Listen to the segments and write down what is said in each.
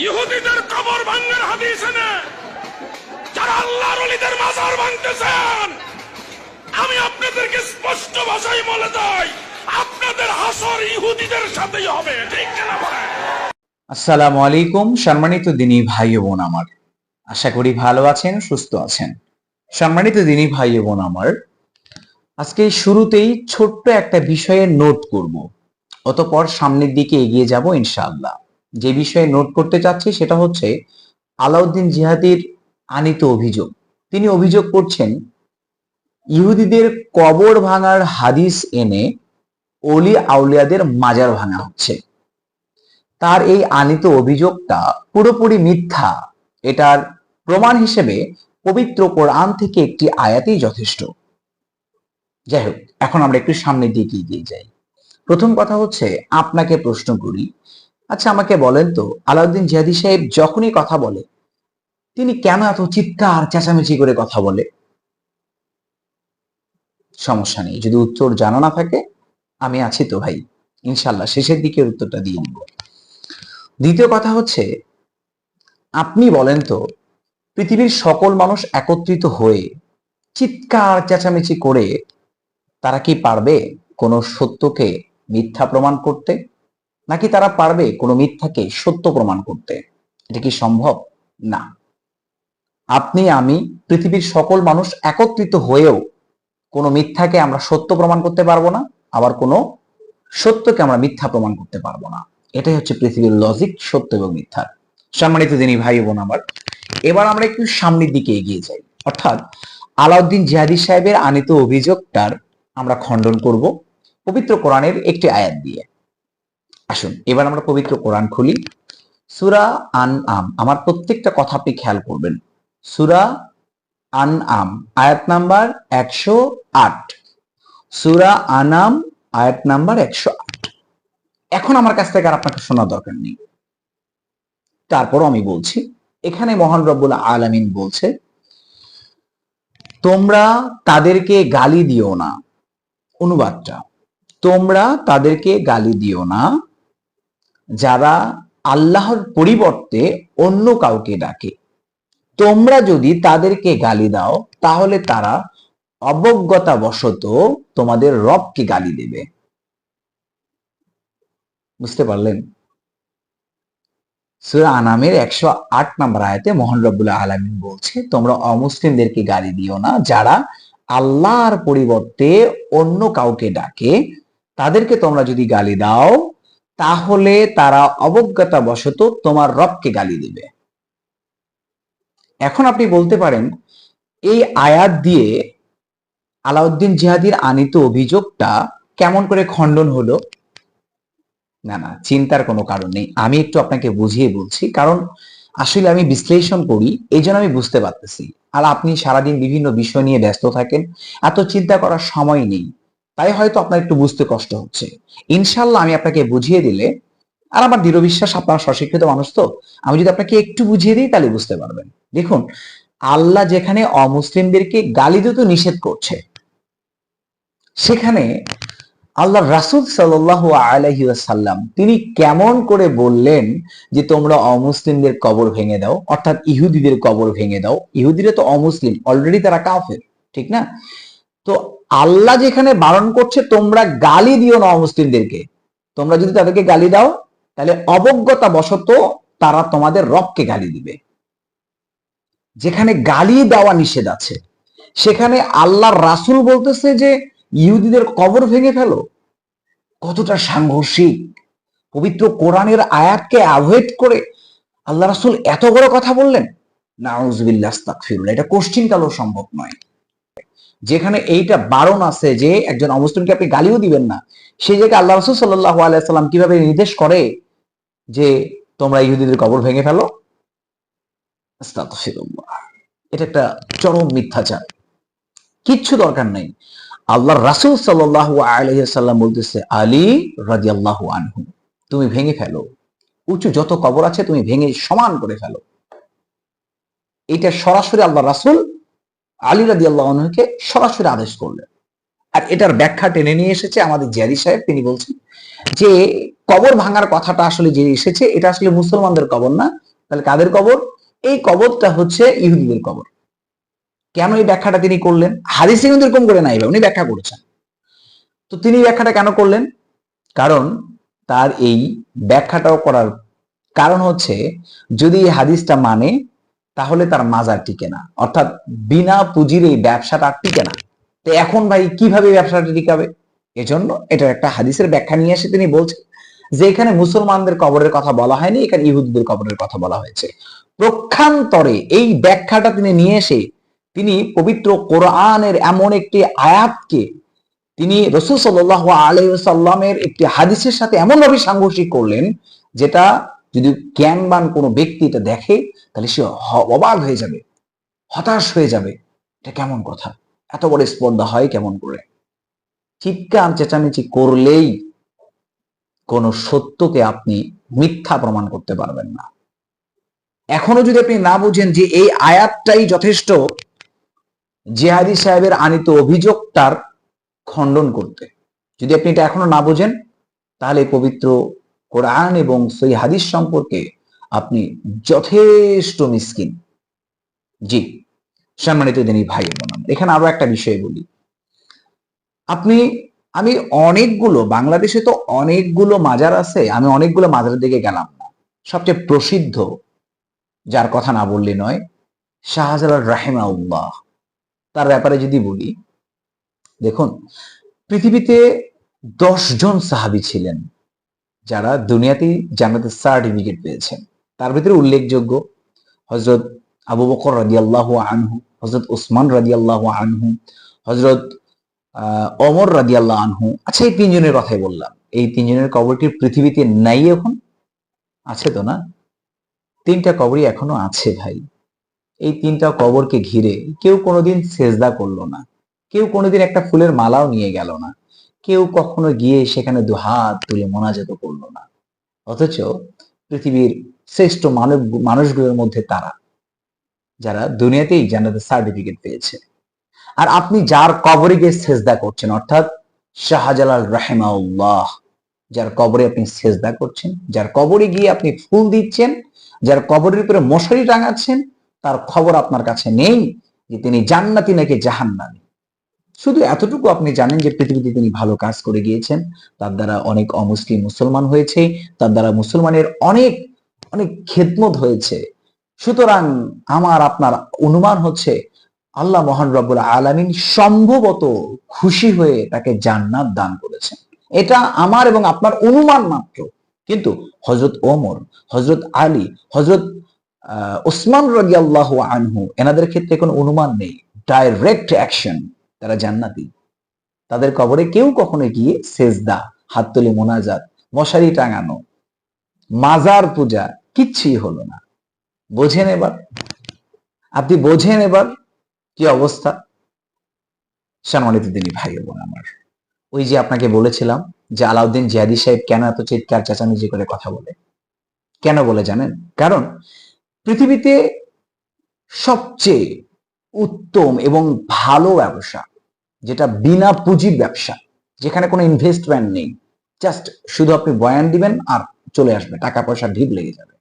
ইহুদিদের কবর ভাঙ্গার হাদিস এনে যারা আল্লাহর অলিদের মাজার ভাঙতেছেন, আমি আপনাদেরকে স্পষ্ট ভাষায় বলে দেই, আপনাদের হাসর ইহুদিদের সাথেই হবে, ঠিক না ভাই? আসসালামু আলাইকুম, সম্মানিত দিনী ভাই বোন আমার। আশা করি ভালো আছেন, সুস্থ আছেন। সম্মানিত দিনী ভাই বোন আমার, আজকে শুরুতেই ছোট্ট একটা বিষয়ে নোট করব। অতপর সামনের দিকে এগিয়ে যাব ইনশাআল্লাহ। যে বিষয়ে নোট করতে চাচ্ছি সেটা হচ্ছে আলাউদ্দিন জিহাদির আনিত অভিযোগ। তিনি অভিযোগ করছেন, ইহুদিদের কবর ভাঙার হাদিস এনে অলি আউলিয়াদের মাজার ভাঙা হচ্ছে। তার এই আনিত অভিযোগটা পুরোপুরি মিথ্যা। এটার প্রমাণ হিসেবে পবিত্র কোরআন থেকে একটি আয়াতেই যথেষ্ট। যাই হোক, এখন আমরা একটু সামনের দিকে এগিয়ে যাই। প্রথম কথা হচ্ছে, আপনাকে প্রশ্ন করি আচ্ছা আমাকে বলেন তো, আলাউদ্দিন জিহাদি সাহেব যখনই কথা বলে, তিনি কেন এত চিৎকার, চেঁচামেচি করে কথা বলে? সমস্যা নেই, যদি উত্তর জানা না থাকে, আমি আছি তো ভাই। ইনশাল্লাহ শেষের দিকে উত্তরটা দিয়ে দিব দ্বিতীয় কথা হচ্ছে, আপনি বলেন তো, পৃথিবীর সকল মানুষ একত্রিত হয়ে চিৎকার, চেঁচামেচি করে তারা কি পারবে কোনো সত্যকে মিথ্যা প্রমাণ করতে? নাকি তারা পারবে কোনো মিথ্যাকে সত্য প্রমাণ করতে? এটা কি সম্ভব? না। আপনি, আমি, পৃথিবীর সকল মানুষ একত্রিত হয়েও কোনো মিথ্যাকে আমরা সত্য প্রমাণ করতে পারব না, আবার কোনো সত্যকে আমরা মিথ্যা প্রমাণ করতে পারব না। এটাই হচ্ছে পৃথিবীর লজিক সত্য এবং মিথ্যার সম্মানিত যিনি ভাই বোন আমার, এবার আমরা একটু সামনের দিকে এগিয়ে যাই। অর্থাৎ আলাউদ্দিন জিহাদি সাহেবের আনিত অভিযোগটার আমরা খণ্ডন করব পবিত্র কোরআনের একটি আয়াত দিয়ে। আসুন, এবার আমরা পবিত্র কোরআন খুলি। সুরা আন আম আমার প্রত্যেকটা কথা আপনি খেয়াল করবেন। সুরা আন আম আয়াত নাম্বার একশো আট। সুরা আনাম আয়াত নাম্বার একশো আট। এখন আমার কাছ থেকে আর আপনাকে শোনার দরকার নেই। তারপরও আমি বলছি, এখানে মহান রব্বুল আলামিন বলছে, তোমরা তাদেরকে গালি দিও না। অনুবাদটা, তোমরা তাদেরকে গালি দিও না। যারা আল্লাহর পরিবর্তে অন্য কাউকে ডাকে। তোমরা যদি তাদেরকে গালি দাও, তাহলে তারা অবজ্ঞতা বশত তোমাদের রবকে গালি দেবে। বুঝতে পারলেন? সুরা আনামের একশো আট নম্বর আয়াতে মোহন রব্বুল্লাহ আলমিন বলছে, তোমরা অমুসলিমদেরকে গালি দিও না। যারা আল্লাহর পরিবর্তে অন্য কাউকে ডাকে, তাদেরকে তোমরা যদি গালি দাও তাহলে তারা অবজ্ঞতা বশত তোমার রবকে গালি দেবে। এখন আপনি বলতে পারেন, এই আয়াত দিয়ে আলাউদ্দিন জিহাদির আনিত অভিযোগটা কেমন করে খণ্ডন হলো? না না, চিন্তার কোনো কারণ নেই। আমি একটু আপনাকে বুঝিয়ে বলছি, কারণ আসলে আমি বিশ্লেষণ করি, এই জন্য আমি বুঝতে পারতেছি। আর আপনি সারাদিন বিভিন্ন বিষয় নিয়ে ব্যস্ত থাকেন, এত চিন্তা করার সময় নেই। তাই হয়তো আপনার একটু বুঝতে কষ্ট হচ্ছে। ইনশাল্লাহ আমি আপনাকে বুঝিয়ে দিলে, আর আমার দৃঢ় বিশ্বাস আপনার স্বশিক্ষিত মানুষ তো, আমি যদি আপনাকে একটু বুঝিয়ে দিই তাহলে বুঝতে পারবেন। দেখুন, আল্লাহ যেখানে অমুসলিমদেরকে গালি দিতে নিষেধ করছে, সেখানে আল্লাহ রাসুল সাল্লাহ আলহিসাল্লাম তিনি কেমন করে বললেন যে তোমরা অমুসলিমদের কবর ভেঙে দাও, অর্থাৎ ইহুদিদের কবর ভেঙে দাও। ইহুদিরা তো অমুসলিম অলরেডি তারা কাফের, ঠিক না? তো আল্লাহ যেখানে বারণ করছে, তোমরা গালি দিও না অমুসলিমদেরকে। তোমরা যদি তাদেরকে গালি দাও, তাহলে অবজ্ঞতা বশত তারা তোমাদের রবকে গালি দিবে। যেখানে গালি দেওয়া নিষেধ আছে, সেখানে আল্লাহ রাসুল বলতেছে যে, ইহুদিদের কবর ভেঙে ফেলো। কতটা সাংঘর্ষিক। পবিত্র কোরআনের আয়াতকে অ্যাভয়েড করে আল্লাহ রাসুল এত বড় কথা বললেন। নাউজবিল্লাহ এটা কোশ্চিন কালও সম্ভব নয়। যেখানে এইটা বারণ আছে যে একজন অমুসলিমকে আপনি গালিও দিবেন না সেই জায়গায় আল্লাহ রসুল সাল্লাহ আলাইসাল্লাম কীভাবে নির্দেশ করে যে তোমরা ইহুদিদের কবর ভেঙে ফেলো? এটা একটা চরম মিথ্যাচার। কিচ্ছু দরকার নেই। আল্লাহ রাসুল সাল্লাহ আলহিসাল্লাম বলতেছে, আলী রাজি আল্লাহ আনহু, তুমি ভেঙে ফেলো। উঁচু যত কবর আছে তুমি ভেঙে সমান করে ফেলো। এটা সরাসরি আল্লাহ রাসুল আলী রাজি আল্লাহ আনহুকে সরাসরি আদেশ করলেন। আর এটার ব্যাখ্যা টেনে নিয়ে এসেছে আমাদের জিয়ারি সাহেব, তিনি বলছেন যে, কবর ভাঙার কথাটা আসলে যে এসেছে, এটা আসলে মুসলমানদের কবর না। তাহলে কাদের কবর? এই কবরটা হচ্ছে ইহুদিদের কবর। কেন এই ব্যাখ্যাটা তিনি করলেন? হাদিসে কিন্তু এরকম করে নাই, উনি ব্যাখ্যা করেছেন। তো তিনি ব্যাখ্যাটা কেন করলেন? কারণ তার এই ব্যাখ্যাটাও করার কারণ হচ্ছে, যদি এই হাদিসটা মানে তাহলে তার মাজার টিকে না। অর্থাৎ বিনা পুঁজির এই ব্যবসাটা টিকে না। তো এখন ভাই কীভাবে ব্যবসাটা টিকাবে? এজন্য এটার একটা হাদিসের ব্যাখ্যা নিয়ে এসে তিনি বলছেন যে এখানে মুসলমানদের কবরের কথা বলা হয়নি, এখানে ইহুদিদের কবরের কথা বলা হয়েছে। প্রক্ষান্তরে এই ব্যাখ্যাটা তিনি নিয়ে এসে তিনি পবিত্র কোরআনের এমন একটি আয়াতকে তিনি রসুল সাল্লাহ আলাইসাল্লামের একটি হাদিসের সাথে এমনভাবে সাংঘর্ষিক করলেন, যেটা যদি জ্ঞানবান কোনো ব্যক্তি এটা দেখে তাহলে সে অবাক হয়ে যাবে, হতাশ হয়ে যাবে, এটা কেমন কথা? এত বড় স্পর্ধা হয় কেমন করে? চিৎকার চেঁচামেচি করলেই কোন সত্যকে আপনি মিথ্যা প্রমাণ করতে পারবেন না। এখনও যদি আপনি না বুঝেন যে এই আয়াতটাই যথেষ্ট, জিহাদি সাহেবের আনিত অভিযোগটার খণ্ডন করতে। যদি আপনি এটা এখনও না বুঝেন, তাহলে পবিত্র কোরআন এবং সেই হাদিস সম্পর্কে আপনি যথেষ্ট মিসকিন। জি, সম্মানিত দিনী ভাই বোন এখানে আরও একটা বিষয় বলি। আপনি, আমি অনেকগুলো, বাংলাদেশে তো অনেকগুলো মাজার আছে, আমি অনেকগুলো মাজারের দিকে গেলাম না। সবচেয়ে প্রসিদ্ধ, যার কথা না বললে নয়, শাহজালাল রাহেমাউল্লাহ তার ব্যাপারে যদি বলি, দেখুন, পৃথিবীতে দশ জন সাহাবি ছিলেন, যারা দুনিয়াতেই জান্নাতের সার্টিফিকেট পেয়েছেন। তার ভিতরে উল্লেখযোগ্য হজরত আবু বকর রাদিয়াল্লাহ আনহু হজরত ওসমান রাদিয়াল্লাহ আনহু হজরত অমর রাদিয়াল্লাহ আনহু আচ্ছা এই তিনজনের কথাই বললাম। এই তিনজনের কবরটি পৃথিবীতে নাই এখন? আছে তো না? তিনটা কবরই এখনও আছে ভাই। এই তিনটা কবরকে ঘিরে কেউ কোনোদিন সেজদা করল না। কেউ কোনোদিন একটা ফুলের মালাও নিয়ে গেল না। কেউ কখনো গিয়ে সেখানে দু হাত তুলে মোনাজাত করল না। অথচ পৃথিবীর শ্রেষ্ঠ মানব মানুষগুলোর মধ্যে তারা, যারা দুনিয়াতেই জান্নাতের সার্টিফিকেট পেয়েছে। আর আপনি যার কবরে গিয়ে সেজদা করছেন, অর্থাৎ শাহজালাল রাহেমাউল্লাহ যার কবরে আপনি সেজদা করছেন, যার কবরে গিয়ে আপনি ফুল দিচ্ছেন, যার কবরের উপরে মশারি টাঙাচ্ছেন তার খবর আপনার কাছে নেই যে তিনি জান্নাতি নাকি জাহান্নামী। শুধু এতটুকু আপনি জানেন যে পৃথিবীতে তিনি ভালো কাজ করে গিয়েছেন। তার দ্বারা অনেক অমুসলিম মুসলমান হয়েছে, তার দ্বারা মুসলমানের অনেক অনেক খেদমত হয়েছে। সুতরাং আমার, আপনার অনুমান হচ্ছে, আল্লাহ মহান রব্বুল আলামিন সম্ভবত খুশি হয়ে তাকে জান্নাত দান করেছেন। এটা আমার এবং আপনার অনুমান মাত্র। কিন্তু হজরত ওমর হজরত আলী হজরত ওসমান রাজি আল্লাহ আনহু, এনাদের ক্ষেত্রে কোনো অনুমান নেই। ডাইরেক্ট অ্যাকশন তারা জান্নাতি। তাদের কবরে কেউ কখনো গিয়ে সেজদা, হাত তুলে মোনাজাত, মশারি টাঙানো, মাজার পূজা কিচ্ছুই হলো না। বোঝেন এবার? আপনি বোঝেন এবার কি অবস্থা? সম্মানিত দিনী ভাই বোন আমার, ওই যে আপনাকে বলেছিলাম যে আলাউদ্দিন জিয়াদি সাহেব কেন এত চিৎকার, চেঁচামেচি করে কথা বলে? কেন বলে জানেন? কারণ পৃথিবীতে সবচেয়ে উত্তম এবং ভালো ব্যবসা যেটা বিনা পুঁজির ব্যবসা, যেখানে কোনো ইনভেস্টমেন্ট নেই। জাস্ট শুধু আপনি বয়ান দিবেন আর চলে আসবে টাকা পয়সা ঢিপ লেগে যাবে।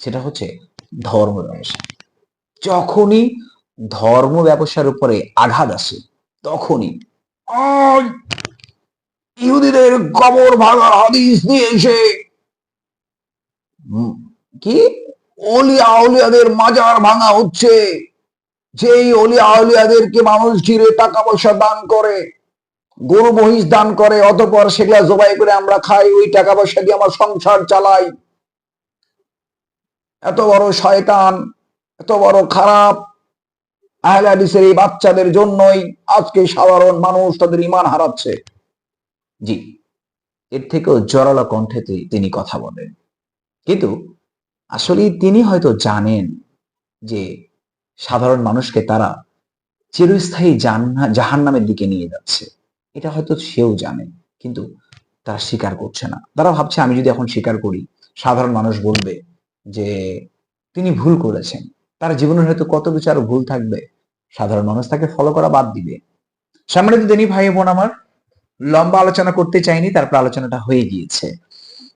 সেটা হচ্ছে ধর্ম ব্যবসা। যখনই ধর্ম ব্যবসার উপরে আঘাত আসে, তখনই ইহুদিদের কবর ভাঙার হাদিস নিয়ে এসে কি? অলিয়া অলিয়াদের মাজার ভাঙা হচ্ছে। যেই অলিয়া অলিয়াদেরকে মানুষ ঘিরে টাকা পয়সা দান করে, গরু মহিষ দান করে, অতপর সেগুলা জবাই করে আমরা খাই, ওই টাকা পয়সা দিয়ে আমার সংসার চালাই। এত বড় শয়তান, এত বড় খারাপ আহলে হাদিসের এই বাচ্চাদের জন্যই আজকে সাধারণ মানুষ তাদের ইমান হারাচ্ছে। জি, এর থেকেও জোরালো কণ্ঠে তিনি কথা বলেন। কিন্তু আসলে তিনি হয়তো জানেন যে সাধারণ মানুষকে তারা চিরস্থায়ী জাহান নামের দিকে নিয়ে যাচ্ছে। এটা হয়তো সেও জানে, কিন্তু তারা স্বীকার করছে না। তারা ভাবছে, আমি যদি এখন স্বীকার করি, সাধারণ মানুষ বলবে যে তিনি ভুল করেছেন। তার জীবনের হয়তো কত কিছু আরও ভুল থাকবে। সাধারণ মানুষ তাকে ফলো করা বাদ দিবে। সম্মানিত দিনী ভাই বোন, আমার লম্বা আলোচনা করতে চাইনি, তারপর আলোচনাটা হয়ে গিয়েছে।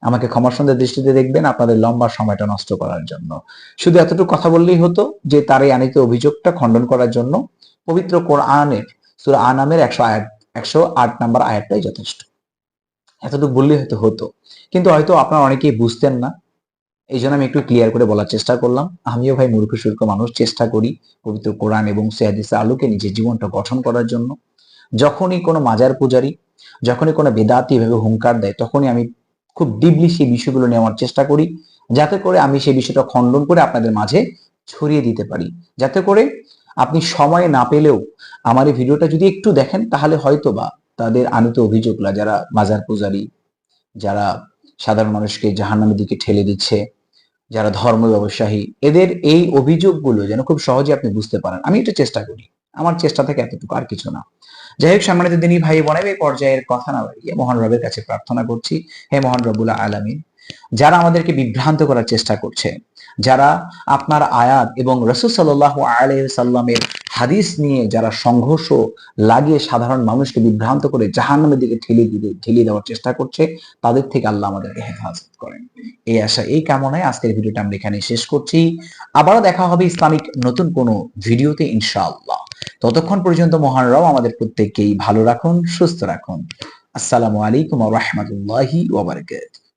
আমাকে ক্ষমা সুন্দর দৃষ্টিতে দেখবেন আপনাদের লম্বা সময়টা নষ্ট করার জন্য। শুধু এতটুকু কথা বললেই হতো যে তার এই আনিত অভিযোগটা খণ্ডন করার জন্য পবিত্র কোরআনের সুরা আনামের একশো আয়াত একশো আট নাম্বার আয়াতটাই যথেষ্ট। এতটুকু বললেই হয়তো হতো। কিন্তু হয়তো আপনারা অনেকেই বুঝতেন না। এই জন্য আমি একটু ক্লিয়ার করে বলার চেষ্টা করলাম। আমিও ভাই মূর্খ সূর্খ মানুষ, চেষ্টা করি পবিত্র কোরআন এবং সেহাদিসের আলোকে নিজের জীবনটা গঠন করার জন্য। যখনই কোনো মাজার পূজারি, যখনই কোনো বেদাতি এভাবে হুঙ্কার দেয়, তখনই আমি খুব ডিপলি সেই বিষয়গুলো নেওয়ার চেষ্টা করি, যাতে করে আমি সেই বিষয়টা খণ্ডন করে আপনাদের মাঝে ছড়িয়ে দিতে পারি। যাতে করে আপনি সময় না পেলেও আমার এই ভিডিওটা যদি একটু দেখেন, তাহলে হয়তো বা তাদের আনিত অভিযোগগুলা, যারা মাজার পূজারি, যারা সাধারণ মানুষকে জাহান্নামের দিকে ঠেলে দিচ্ছে, যারা ধর্ম ব্যবসায়ী, এদের এই অভিযোগগুলো যেন খুব সহজে আপনি বুঝতে পারেন। আমি এটা চেষ্টা করি। আমার চেষ্টা থেকে এতটুকু আর কিছু না। যাই হোক সম্মানিত দিনী ভাই বোনের, এই পর্যায়ের কথা না বাড়িয়ে মহান রবের কাছে প্রার্থনা করছি, হে মহান রবুল্লা আলামিন, যারা আমাদেরকে বিভ্রান্ত করার চেষ্টা করছে, যারা আপনার আয়াত এবং রসুল সাল্লাহ আলাইহি সাল্লামের হাদিস নিয়ে যারা সংঘর্ষ লাগিয়ে সাধারণ মানুষকে বিভ্রান্ত করে জাহান্নামের দিকে ঠেলে দিতে ঠেলিয়ে দেওয়ার চেষ্টা করছে, তাদের থেকে আল্লাহ আমাদেরকে হেফাজত করেন। এই আশা, এই কামনায় আজকের ভিডিওটা আমরা এখানে শেষ করছি। আবারও দেখা হবে ইসলামিক নতুন কোনো ভিডিওতে, ইনশাআল্লাহ। ততক্ষণ পর্যন্ত মহান রব আমাদের প্রত্যেককেই ভালো রাখুন, সুস্থ রাখুন। আসসালামু আলাইকুম রাহমাতুল্লাহি ওয়া বারাকাতুহু।